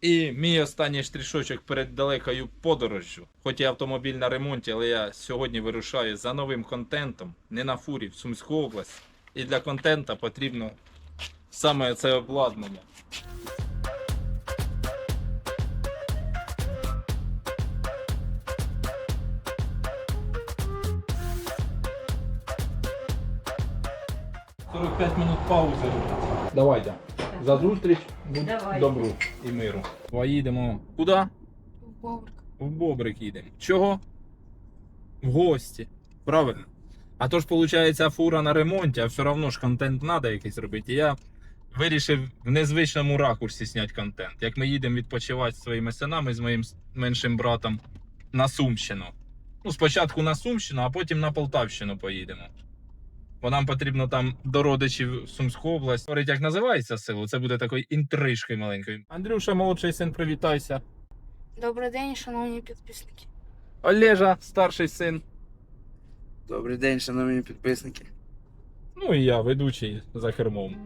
І мій останній штришочок перед далекою подорожжю. Хоч і автомобіль на ремонті, але я сьогодні вирушаю за новим контентом, не на фурі, в Сумську область. І для контента потрібно саме це обладнання. «45 минут паузи робити. Давайте. За зустріч, будь Давай. добру і миру. Поїдемо. Куди? В Бобрик. В Бобрик їдемо. Чого? В гості. Правильно. А то ж, виходить, фура на ремонті, а все одно ж контент треба якийсь робити. І я вирішив в незвичному ракурсі зняти контент. Як ми їдемо відпочивати зі своїми синами, з моїм меншим братом на Сумщину. Ну, спочатку на Сумщину, а потім на Полтавщину поїдемо. Бо нам потрібно там до родичів в Сумську область. Говорить, як називається село? Це буде такою інтрижкою маленькою. Андрюша, молодший син, привітайся. Добрий день, шановні підписники. Олежа, старший син. Добрий день, шановні підписники. Ну і я, ведучий за кермом.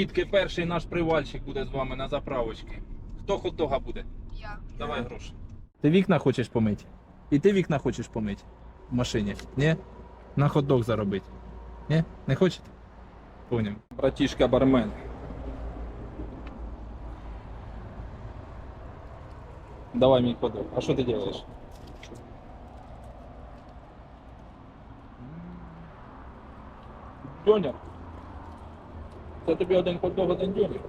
Дітки, перший наш привальщик буде з вами на заправочці. Хто хот-дога буде? Я. Давай гроші. Ти вікна хочеш помити? І ти вікна хочеш помити в машині? Ні? На хот-дог заробити. Ні? Не хочете? Поняв. Братішка бармен. Давай мій хот-дог. А що ти робиш? Дьоня. Це тобі один хот-дог, один дьоня.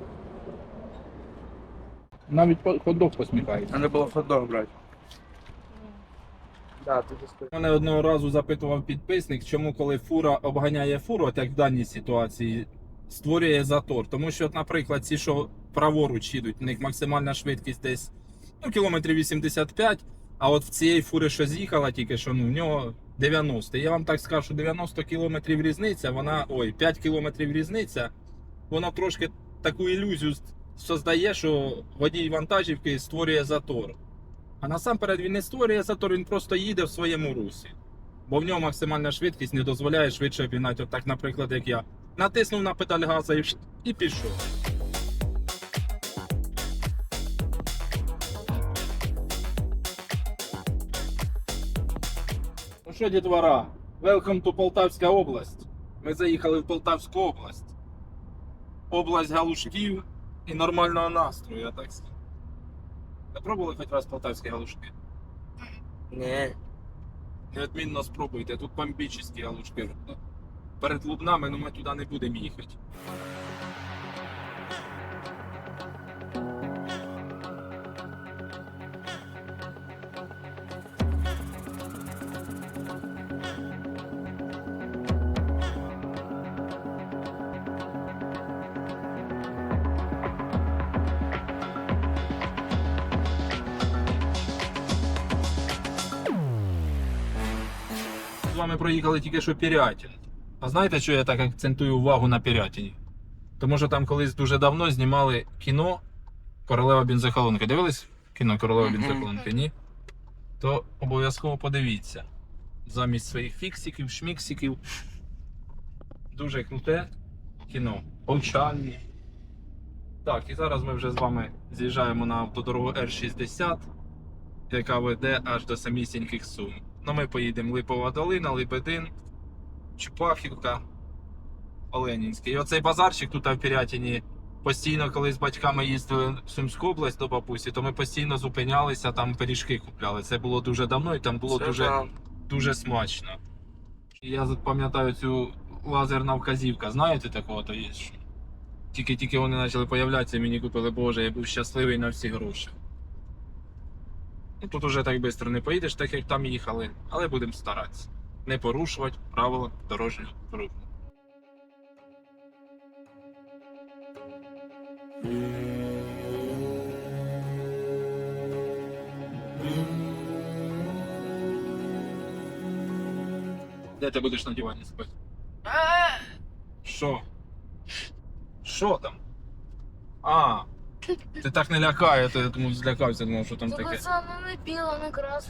Навіть хот-дог посміхається. Треба було фоток брати. Да, ти. Мене одного разу запитував підписник, чому коли фура обганяє фуру, от як в даній ситуації, створює затор. Тому що, от, наприклад, ці, що праворуч їдуть, у них максимальна швидкість десь ну, кілометрів 85, а от в цієї фури, що з'їхала, тільки що ну, в нього 90. Я вам так скажу, що 90 кілометрів різниця, вона, ой, 5 кілометрів різниця, вона трошки таку ілюзію создає, що водій вантажівки створює затор. А насамперед він не створює затор, він просто їде в своєму русі. Бо в нього максимальна швидкість не дозволяє швидше обігнати, отак, наприклад, як я. Натиснув на педаль газа і, і пішов. Ну що, дітвора, welcome to Полтавська область. Ми заїхали в Полтавську область. Область галушків і нормального настрою, я так скажу. Ви пробували хоч раз полтавські галушки? Ні. Неодмінно спробуйте, тут бомбічні галушки. Перед Лубнами, ну ми туди не будемо їхати. Вами проїхали тільки що Пірятін. А знаєте, що я так акцентую увагу на Пірятіні? Тому що там колись дуже давно знімали кіно Королева бензоколонки. Дивились кіно Королева Мгм. Ні? То обов'язково подивіться. Замість своїх фіксиків, шміксиків. Дуже круте кіно. Повчальні. Так, і зараз ми вже з вами з'їжджаємо на автодорогу Р-60, яка веде аж до самісіньких Сум. Ну, ми поїдемо Липова долина, Лебедин, Чупахівка, Оленінський. І оцей базарчик тут в Пірятіні. Постійно, коли з батьками їздили в Сумську область до бабусі, то ми постійно зупинялися, там пиріжки купляли. Це було дуже давно і там було Це дуже, дуже смачно. Я пам'ятаю цю лазерна вказівка. Знаєте такого то є? що Тільки-тільки вони почали появлятися, мені купили, боже, я був щасливий на всі гроші. Тут уже так швидко не поїдеш, так як там їхали, але будемо старатися не порушувати правила дорожнього руху. Де ти будеш на дивані спати? Що? Що там? А, ти так не лякає, ти тому злякався, думав, що там Тому таке. це ну не біло, не крас.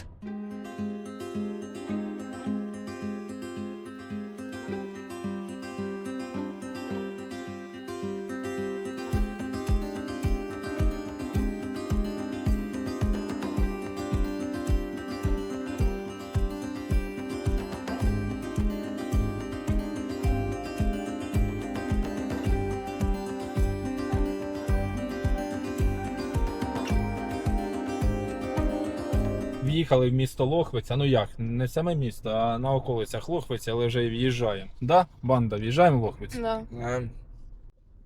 В'їхали в місто Лохвиця. Ну як, не саме місто, а на околицях Лохвиця, але вже в'їжджаємо. Да, банда, в'їжджаємо в Лохвицю. Да. Е,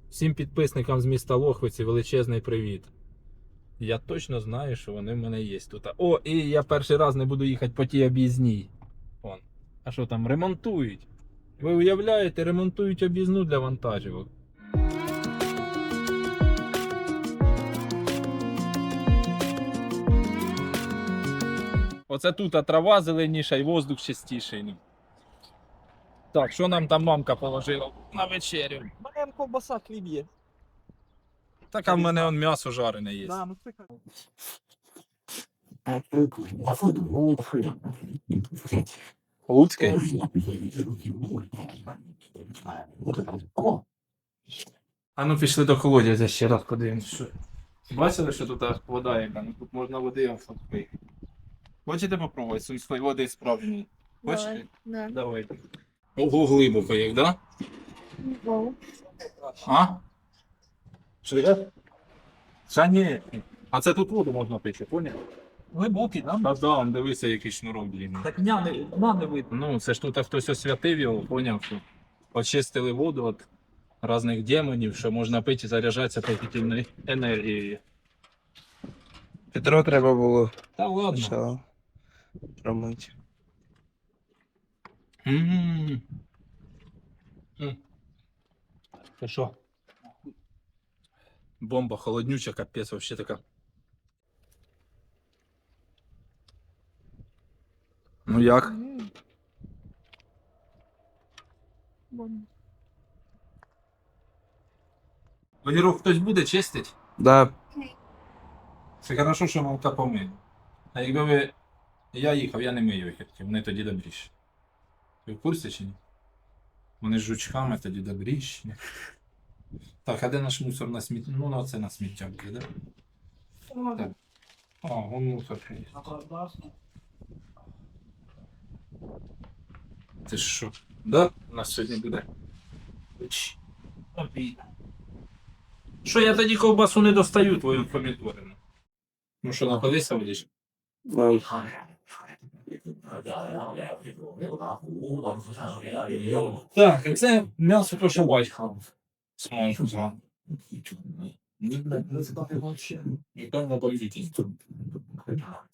Всім підписникам з міста Лохвиці величезний привіт. Я точно знаю, що вони в мене є тут. О, і я перший раз не буду їхати по тій об'їзній. Вон. А що там, ремонтують? Ви уявляєте, ремонтують об'їзну для вантажівок. Оце тут а трава зеленіша і воздух чистіший. ну. Так, що нам там мамка положила на вечерю? Мене ковбаса хліб є. Так, а в мене он м'ясо жарене є. Да, ну це Луцький? А ну пішли до колодязя ще раз подивимось. Бачили, що тут вода яка? Ну тут можна води пити. Хочете попробувати сумської води справжньої? Хочете? Да. Давайте. Ого, глибоко як, да? А? Що я? Та ні. А це тут воду можна пити, поняв? глибокий, да? Та да, он дивися, який шнурок длинний. Так дня не, дна не видно. Ну, це ж тут хтось освятив його, поняв, що очистили воду від різних демонів, що можна пити і заряджатися позитивною енергією. Петро треба було Та ладно. що промити. М. М. Це що? Бомба холоднюча, капець, вообще така. Ну як? М. Бомба. Огірок хтось буде чистить? Да, Це хорошо, що молока помив. А якби ви. Я їхав, я не мию огірки, вони тоді добріші. Ви в курсі чи ні? Вони з жучками тоді добріші. Так, а де наш мусор на сміття? Ну, ну це на сміття буде, да? Так. О, вон мусор. Ти що? Да? У нас сьогодні буде. Що я тоді ковбасу не достаю твою помідорину? Ну що, находися будеш? ну, Так, це пошивай. Смажу.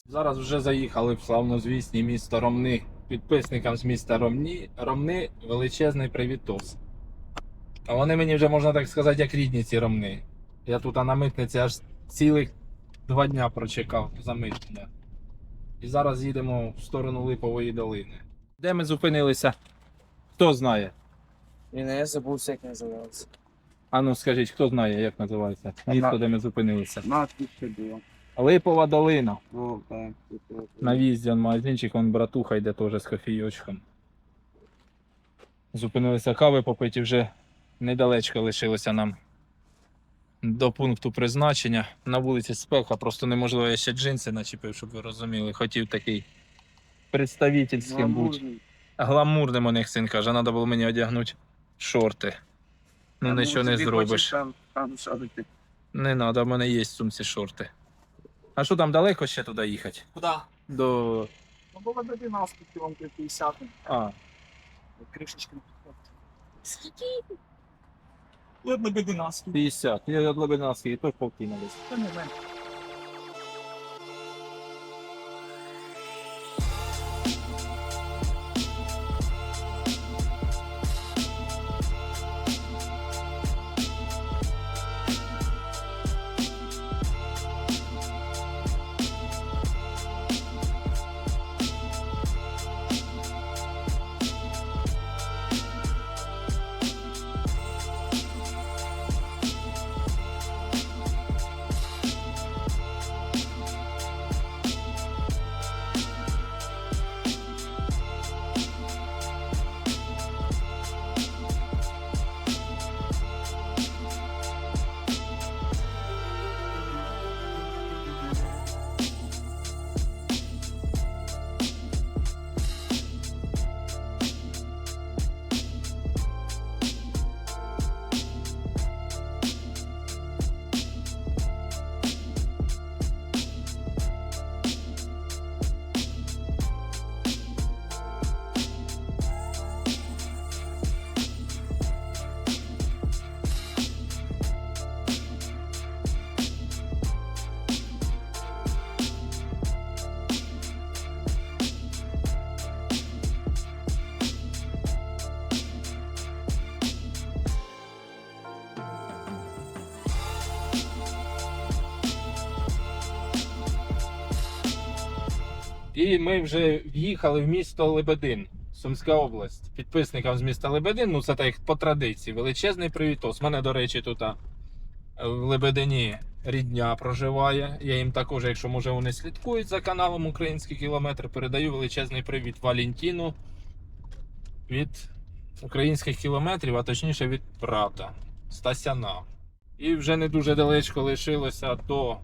Зараз вже заїхали в славнозвісні місто Ромни. Підписникам з міста Ромні. Ромни величезний привітос. А вони мені вже, можна так сказати, як рідні ці Ромни. Я тут на митниці аж цілих два дня прочекав за митнення. І зараз їдемо в сторону Липової долини. Де ми зупинилися? Хто знає? і не я забувся, як називався. А ну скажіть, хто знає, як називається? Місто, де ми зупинилися. Було. Липова долина. Ну, так. На в'їзді он магазинчик, он братуха йде теж з кофійочком. Зупинилися кави попити, вже недалечко лишилося нам до пункту призначення. На вулиці спека, просто неможливо, я ще джинси начепив, щоб ви розуміли. Хотів такий представительським бути. Гламурним у них син каже, треба було мені одягнути шорти. Ну нічого не зробиш. Там, там шарити. Не треба, в мене є в сумці шорти. А що там далеко ще туди їхати? Куди? До. Ну, було до 12 кілометрів 50. А, Кришечки. Скільки? До 12. 50. Я від Лебединський, то повкину десь. Та не менше. І ми вже в'їхали в місто Лебедин, Сумська область. Підписникам з міста Лебедин, ну це так по традиції. Величезний привітос. У мене, до речі, тут в Лебедині рідня проживає. Я їм також, якщо може вони слідкують за каналом Український кілометр, передаю величезний привіт Валентіну від українських кілометрів, а точніше від брата Стасяна. І вже не дуже далечко лишилося до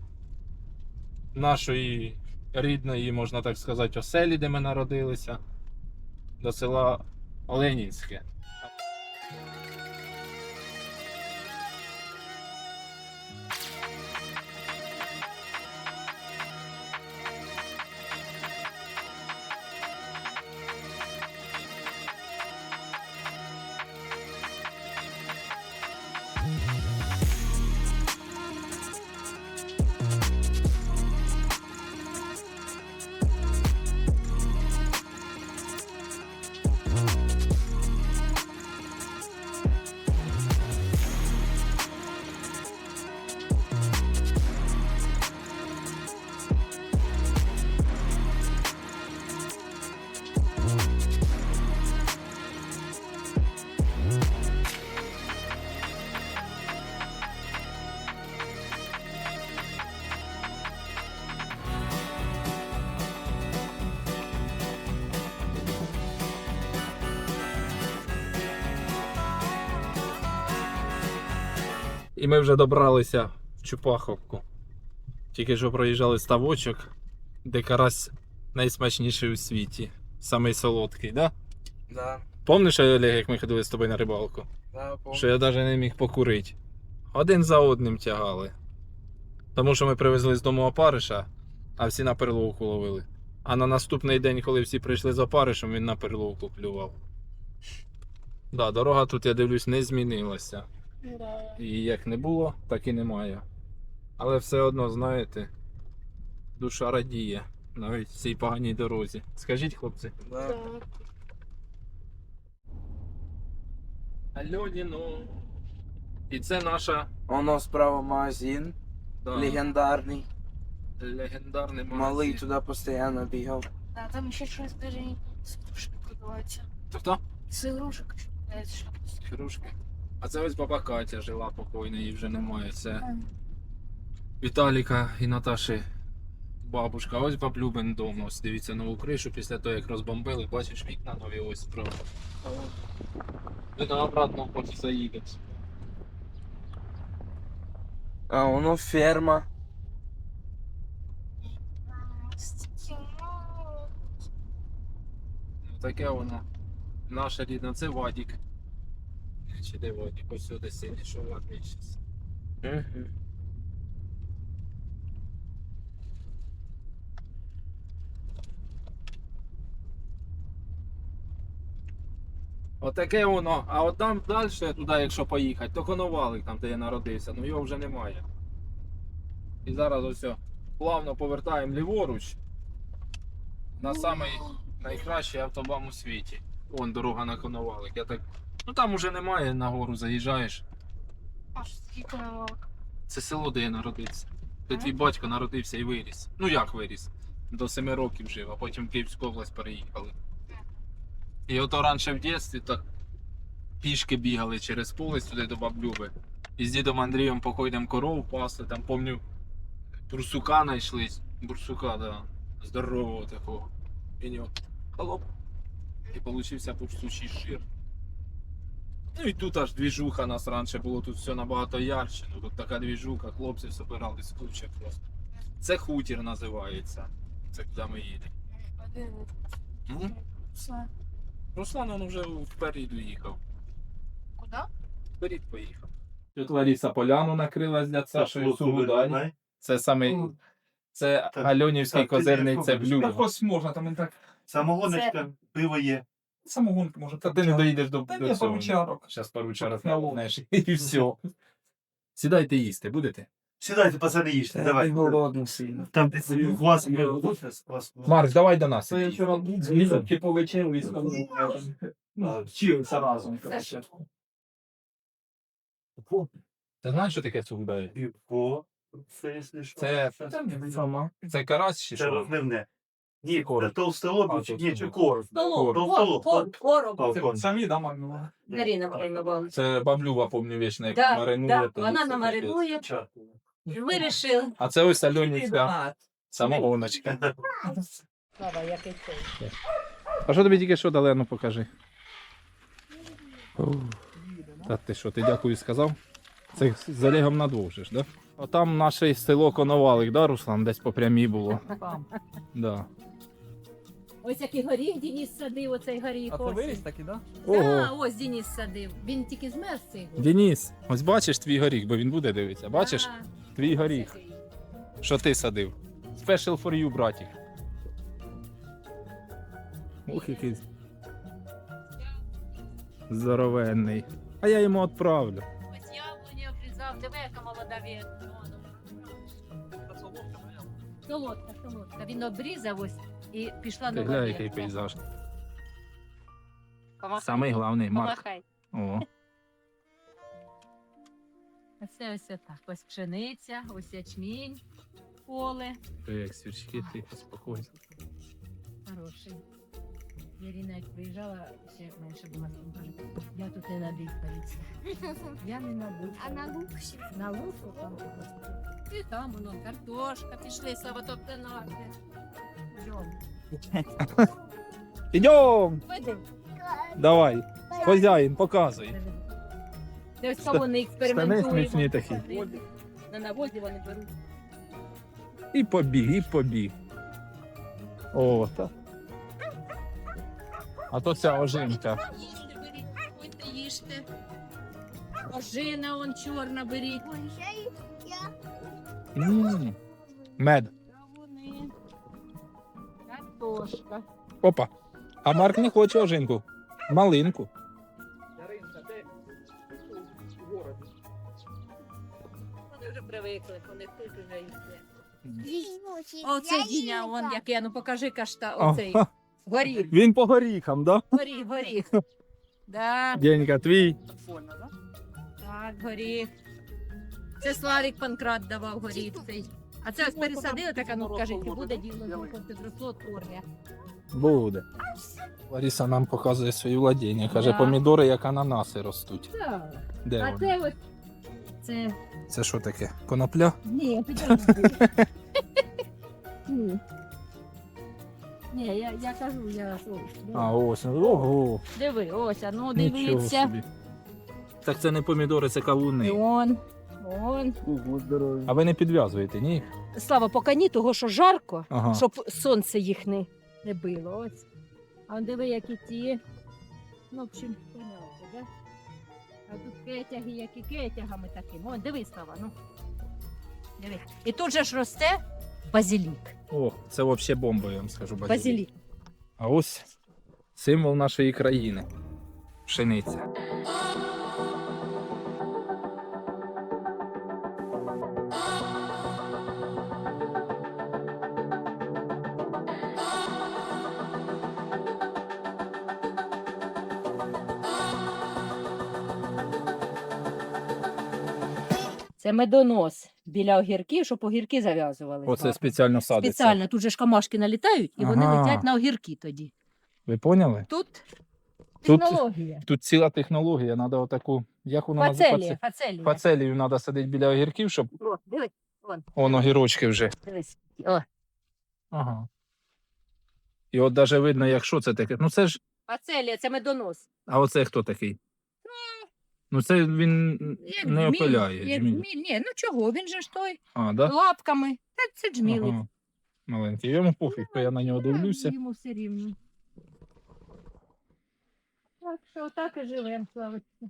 нашої рідної, можна так сказати, оселі, де ми народилися, до села Ленінське. І ми вже добралися в Чупаховку. Тільки що проїжджали ставочок, де карась найсмачніший у світі. Самий солодкий, да? Да, Помниш, Олег, як ми ходили з тобою на рибалку? да, помню. Що я навіть не міг покурити. Один за одним тягали. Тому що ми привезли з дому опариша, а всі на перловку ловили. А на наступний день, коли всі прийшли з опаришем, він на перловку клював. Да, дорога тут, я дивлюсь, не змінилася. І як не було, так і немає. Але все одно, знаєте, душа радіє навіть в цій поганій дорозі. Скажіть, хлопці. Да. Да. Альоніно. І це наша Воно справа магазин, да, легендарний. легендарний магазин. Малий туди постійно бігав. Да, там ще щось даже продаваються. Тобто? З ігрушок що продається щось. Хрушки. А це ось баба Катя жила покойна, її вже немає. Це Віталіка і Наташі бабушка. Ось баблюбин дом. Ось дивіться нову кришу після того, як розбомбили. Бачиш вікна нові ось справа. Ви на обратно поки заїдете. А воно ферма. Таке воно. Наша рідна, це Вадік. Чи де Вадік? Ось сюди сидить, що в армії щас. Угу. Отаке воно. А от там далі, туди, якщо поїхати, то коновалик, там, де я народився, ну його вже немає. І зараз ось плавно повертаємо ліворуч на самий найкращий автобан у світі. Вон дорога на коновалик. Я так. Ну там уже немає, нагору заїжджаєш. аж скільки навалок. Це село, де я народився. Де твій батько народився і виріс. Ну як виріс? До семи років жив, а потім в Київську область переїхали. І ото раніше в дитинстві так пішки бігали через поле сюди до баблюби. І з дідом Андрієм покойним коров пасли, там помню, бурсука знайшли. Бурсука, да. Здорового такого. І нього холоп. І получився бурсучий шир. Ну і тут аж двіжуха нас раніше було, тут все набагато ярче. Ну тут така двіжуха, хлопці собирались куча просто. Це хутір називається. Це куди ми їдемо. М? Все. Руслан он вже вперед їхав. Куди? Вперед поїхав. Тут Лариса поляну накрила для Сашою Сугудай. Це саме це Альонівський козирний це блюдо. Так ось можна, там і так Самогоночка, пиво є. Самогонки може. Та ти не доїдеш до, Та до ні, цього. поручарок. Зараз поручарок На лоб. знаєш, і все. Сідайте їсти, будете? Сідайте, пацани, їжте, давай. голодно сильно. Там у вас є вас. Марк, давай до нас. Це я вчора з'їздив, чи повечеряли і сказав. Ну, вчилися разом, коротше. Ти знаєш, що таке сугудай? Півко. Це, якщо що. Це, сама. це карась чи Це що? розливне. Ні, Короб. толстолобик, А, ні, чи толстолоб. короб. Столов, Толстолоб. кор, короб. А, Це самі да маринували? Дарина маринувала. Це баблюва, помню, вічно, як Да, маринує. да, вона намаринує. Ча. Вирішили. А це ось Альонівська самогоночка. Слава, який цей. А що тобі тільки що дали, ну покажи. Та ти що, ти дякую сказав? Це з Олегом надовжиш, да? А там наше село Коновалик, да, Руслан? Десь по прямій було. Да. Ось який горіх Денис садив, оцей горіх. А це ось. виріс такий, да? Да, ось Денис садив. Він тільки змерз цей горіх. Денис, ось бачиш твій горіх, бо він буде дивитися. Бачиш? Да, Твій ось горіх, який. що ти садив. Special for you, братик. Ух, який здоровенний. А я йому відправлю. Ось яблуня обрізав, диви, яка молода ветка. Солодка, солодка. Він обрізав ось і пішла Ти нова глянь, ветка. який пейзаж. Помахай. Самий головний, Марк. Помахай. О, А це ось так. Ось пшениця, ось ячмінь, поле. ти як свічки, ти спокійно. Хороший. Ірина, як приїжджала, ще менше була каже, я тут не надихаюся. Я не надихаюся. А на луксі? На луку там. І там воно картошка, пішли слаботоптанати. Ідем! Веди. Давай, хазяїн, показуй. Це ось вони експериментують. такі. На навозі вони беруть. І побіг, і побіг. О, так. А то ця ожинка. Їжте, їжте. Ожина он чорна беріть. Ще я. М, Мед. Картошка. Опа. А Марк не хоче ожинку. Малинку. Яринка, де? У городі. Вони вже привикли, вони тут вже їсти. Оце Діня, он який, ну покажи кашта, Ага. Горіх, Він по горіхам, да? горіх, горіх. Да, Денька, твій. так, горіх. Це Славік Панкрат давав горіх цей. А це ось пересадили, така, ну кажіть, буде діло, коли підросло творне. Буде. Лариса нам показує свої владіння. Каже, Да. помідори як ананаси ростуть. Так. Де А вони? це ось, це, Це що таке? Конопля? ні, підожди. Ні. Я, я кажу, я ось. А, ось. Ого. Диви, ось, а ну Нічого дивіться. собі. Так це не помідори, це І кавуни. он, он. Ого. А ви не підв'язуєте, ні? Слава, поки ні, того, що жарко, Ага. щоб сонце їх не, не било. Ось. А он диви, які ті. Ну, в общем, поняла, да? А тут кетяги, які кетягами такими. О, диви, Слава, ну. Диви. І тут же ж росте базилік. О, це взагалі бомба, я вам скажу. базилік. Базилік. А ось символ нашої країни. Пшениця. Медонос біля огірків, щоб огірки зав'язували. Оце спеціально садиться. Спеціально, тут же ж камашки налітають, і вони Ага. летять на огірки тоді. Ви поняли? Тут Тут- технологія. Тут ціла технологія, треба отаку, як вона Фацелія, називається? фацелія. Фацелію треба садити біля огірків, щоб О, дивись, вон, он огірочки вже. дивись. О, Ага. І от навіть видно, якщо це таке. Ну це ж. фацелія, це медонос. А оце хто такий? Ну це він Як не джміль, опиляє. Як джміль. джміль. Ні, ну чого, він же ж той А, да? лапками. Та це джмілик. Ага. Маленький. Йому пофіг, то я на нього дивлюся. Йому все рівно. Так що так і живемо, славочка.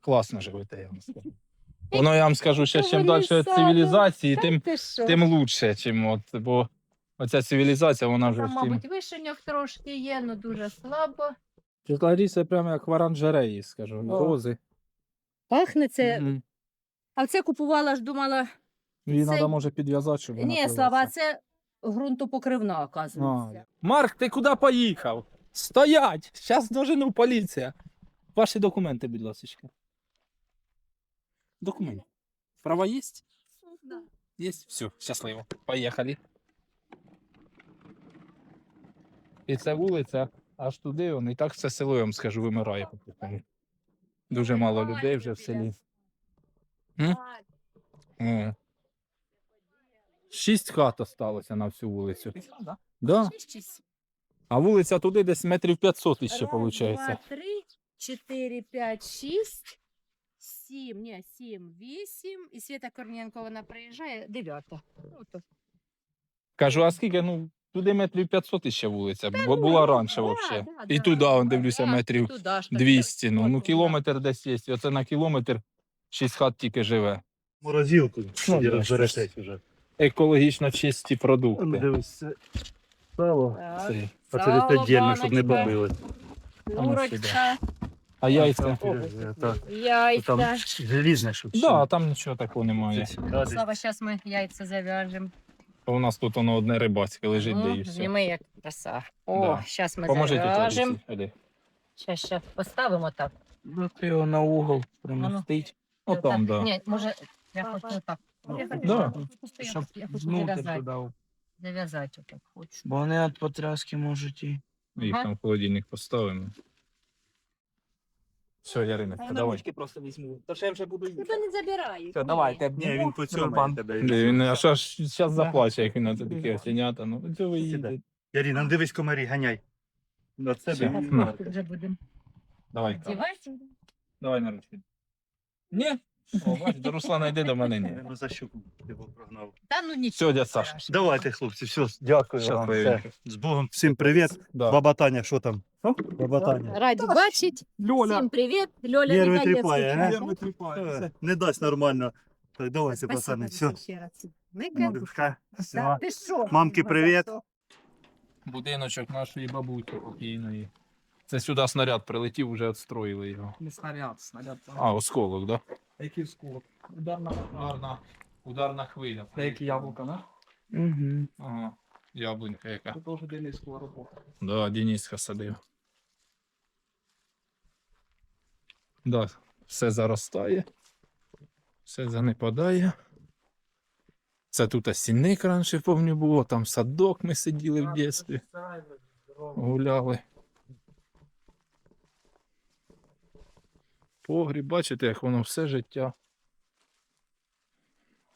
Класно живете, я вам скажу. Воно я вам скажу, що чим далі від цивілізації, тим, ти що? тим лучше, чим от, бо оця цивілізація, вона вже Там, всім. мабуть, вишеньок трошки є, але дуже слабо. Ларіса прямо як в оранжереї, скажу. О. Рози. Пахне це. Мгм. А це купувала ж, думала. Її Це- треба може підв'язати, щоб вона Ні, слава, це ґрунтопокривна, А, оказується. Марк, ти куди поїхав? Стоять! Зараз дожену поліція. Ваші документи, будь ласка. Документи. Права є? Да. Є? Все, щасливо. Поїхали. І ця вулиця аж туди, он, і так все село, я вам скажу, вимирає потихеньку. Дуже мало людей вже в селі. М? О. Шість хат осталося на всю вулицю. Да. А вулиця туди десь метрів 500 іще виходить. Два, три, чотири, п'ять, шість, сім, ні, сім, вісім. І Свята Корнієнко, вона приїжджає, дев'ята. Кажу, а скільки? Ну, туди метрів 500 іще вулиця, бо ну, була раніше взагалі. І туди, он, дивлюся, метрів туди 200. Ну, ну кілометр десь є. І Оце на кілометр 6 хат тільки живе. Морозилку. Ну, Ну, да, розберетесь вже. Екологічно чисті Ну, продукти. Дивись, це сало. Так. Це. А це Сало, десь віддільно, щоб не баночка. бомбили. Курочка, А яйця? Так. яйця. Желізне, щоб Так, да, там нічого такого немає. Слава, зараз ми яйця зав'яжемо. У нас тут воно одне рибацьке лежить, де і все. Зніми як краса. О, Да. зараз ми зав'яжемо. тут Олег. Зараз, зараз поставимо так. Ну, ти його на угол примостить. О, там, да. Ні, може, я хочу. Я хочу, Да. я Щоб я хочу зав'язати. Зав'язати отак хочу. Бо вони від потряски можуть і. Їх Ага. там в холодильник поставимо. Все, Яриночка, давай. просто візьму. То ще я вже буду Тебе не забирають. Все, давайте. Ні, він по цьому Роман. тебе. Де він, а що ж зараз заплаче, як він на це таке осінята. Ну, це ви їдете. Ярина, ну дивись комарі, ганяй. На це себе. Вже будемо Давай, Катя. давай на ручки. Ні? О, до Руслана йди до мене, ні. Я за щуку його прогнав. Та ну нічого. Все, дядь Саш. Давайте, хлопці, все, дякую Щас вам. Все. З Богом. Всім привіт. Да. Баба Таня, що там? Баба Таня. Раді бачить. Всім привіт. Льоля Нерви не дає тріпає, а? встрічати. Е, Не дасть нормально. Так, давайте, пацани, все. ще раз. Мика. Все. Ти що? Мамки, привіт. Будиночок нашої бабусі покійної. Це сюди снаряд прилетів, вже відстроїли його. Не снаряд, снаряд. А, осколок, так? Да? Який сколок? Ударна, ударна, ударна хвиля. Це як яблука, да? Угу. Ага, яблунька яка. Це теж Денис Сковородок. Да, Дениска садив. Да, все заростає, все занепадає. Це тут сінник раніше, пам'ятаю, було, там садок ми сиділи в дитинстві, гуляли. Погріб, бачите, як воно все життя.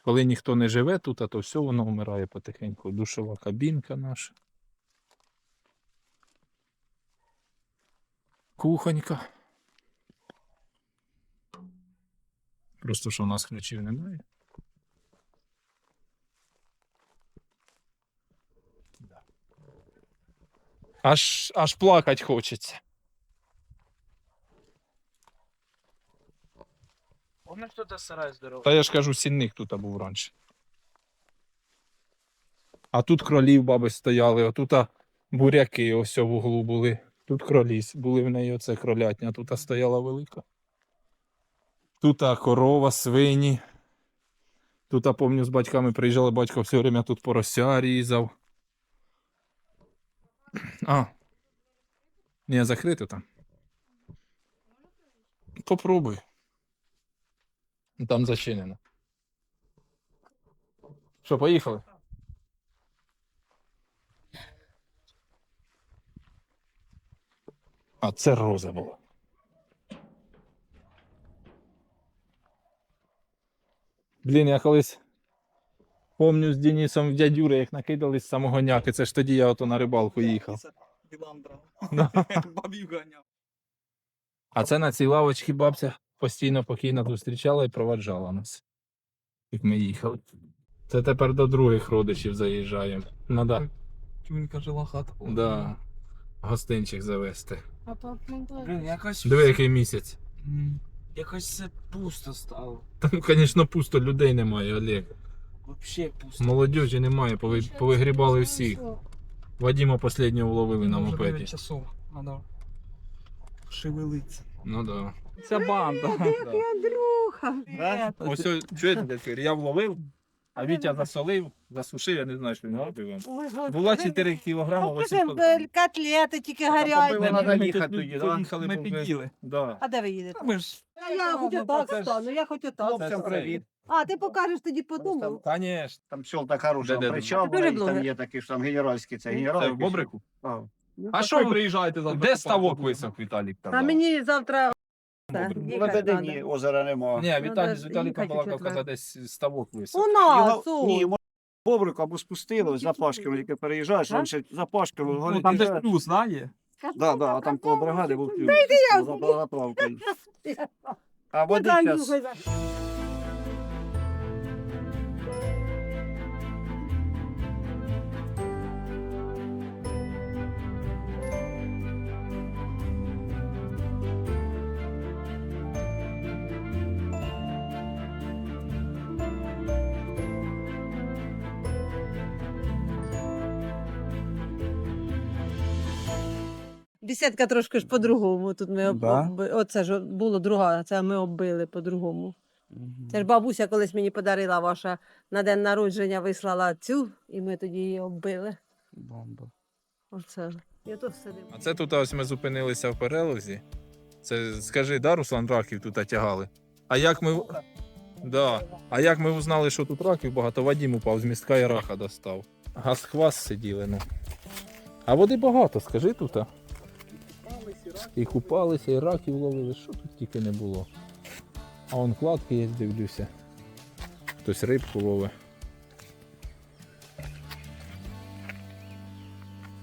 Коли ніхто не живе тут, а то все воно вмирає потихеньку. Душова кабінка наша. Кухонька. Просто що у нас ключів немає. Аж, аж плакать хочеться. Помниш, що це сарай здоровий? Та я ж кажу, сінник тут був раніше. А тут кролів баби стояли, а тут буряки ось в углу були. Тут кролі с- були в неї оце кролятня, тут стояла велика. Тут корова, свині. Тут, а, помню, з батьками приїжджали, батько все время тут порося різав. А. Ні, закрито там. Попробуй. Там зачинено. Що, поїхали? А це роза була. Блін, я колись помню з Денисом в дядюри, як накидались самогоняки. Це ж тоді я ото на рибалку їхав. Білан брав. Ну. Бабів ганяв. А це на цій лавочці бабця постійно покійно зустрічала і проваджала нас. Як ми їхали. Це тепер до других родичів заїжджаємо. Надо, Чунька жила хата. да, гостинчик завести. Блін, якось... Диви, який місяць. М, Якось все пусто стало. Там, звісно, пусто людей немає, Олег. Вообще пусто. Молодіжі немає, пови- повигрібали всіх. Вадима останнього вловили на Вже мопеді. 9 часов. Надо шевелиться. Ну да. Це банда. Ось ось, чуєте, я вловив, а Вітя засолив, засушив, я не знаю, що він робив. Була 4 кілограми, 800 грамів. котлети тільки гарячі. ми їхати тут тоді, да? поїхали, Ми. Да. А де ви їдете? Ми ж А я хоч отак це стану, я хоч отак. Хлопцям привіт. А, ти покажеш тоді по дому? Конечно. Там пчел так хороший, Де-де причал, Дуже і там блогер. є такий, що там генеральський, це Це генеральський. в Бобрику? А, А що ви приїжджаєте завтра? Де ставок висок, Віталік? Та казав? мені завтра це, на Лебедині надо. озера нема. Ні, Ну, Віталій да, з Віталіком балакав, четвер. казав, десь ставок висок. У нас, у. Ні, мо- бобрику або спустили за Пашками, тільки переїжджаєш, він ще за Пашками, Ну, там десь плюс, знає? Да, да, а там коло бригади був плюс. За заправкою. А води Дай, Бесідка трошки ж по-другому. Тут ми об... Да? Оце ж було друга, а це ми оббили по-другому. Це ж бабуся колись мені подарила ваша на день народження вислала цю, і ми тоді її оббили. Бомба. Оце. Я тут сидив. А це тут ось ми зупинилися в перелозі. Це скажи, да, Руслан раків тут тягали? А як ми. Да. А як ми узнали, що тут раків багато, Вадім упав з містка і рака достав. Газ-хвас сиділи, ну. А води багато, скажи тут. І купалися, і раків ловили, що тут тільки не було. А вон кладки є, дивлюся. Хтось рибку ловить.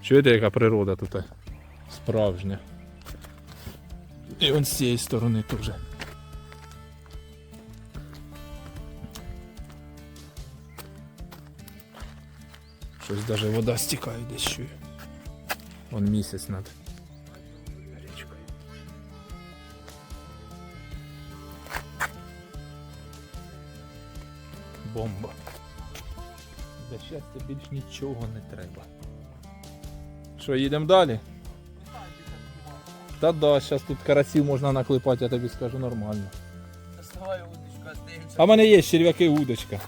Чуєте, яка природа тут справжня. І он з цієї сторони теж. Щось даже вода стікає десь чую. Вон місяць над Бомба. Для щастя більш нічого не треба. Що, їдемо далі? Та да, зараз тут карасів можна наклепати, я тобі скажу нормально. А в мене є черв'яки удочка.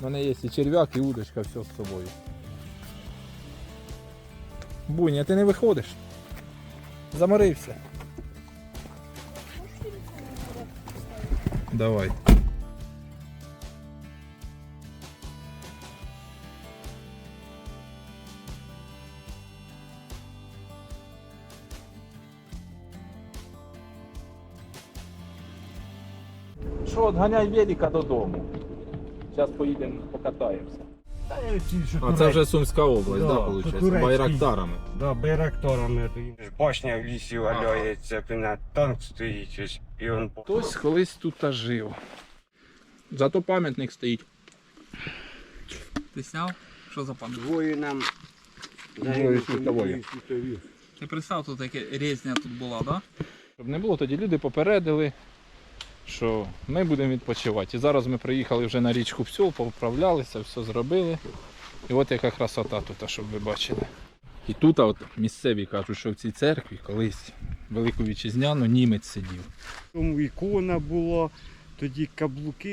У мене є і черв'як, і удочка, все з собою. Буня, ти не виходиш. Заморився. Давай. Що, отганяй велика додому. Зараз поїдемо покатаємося. А це вже Сумська область, Да, да, виходить? Турецькій. байрактарами. Да, байрактарами. Башня в лісі валяється, піна танк стоїть ось, і он Хтось колись тут жив. Зато пам'ятник стоїть. Ти сняв? Що за пам'ять? воїнам. Другої світової. Ти представ, тут яке різня тут була, да? Щоб не було, тоді люди попередили, що ми будемо відпочивати. І зараз ми приїхали вже на річку Псьол, поправлялися, все зробили. І от яка красота тут, щоб ви бачили. І тут от місцеві кажуть, що в цій церкві колись велику вітчизняну німець сидів. Тому ікона була, тоді каблуки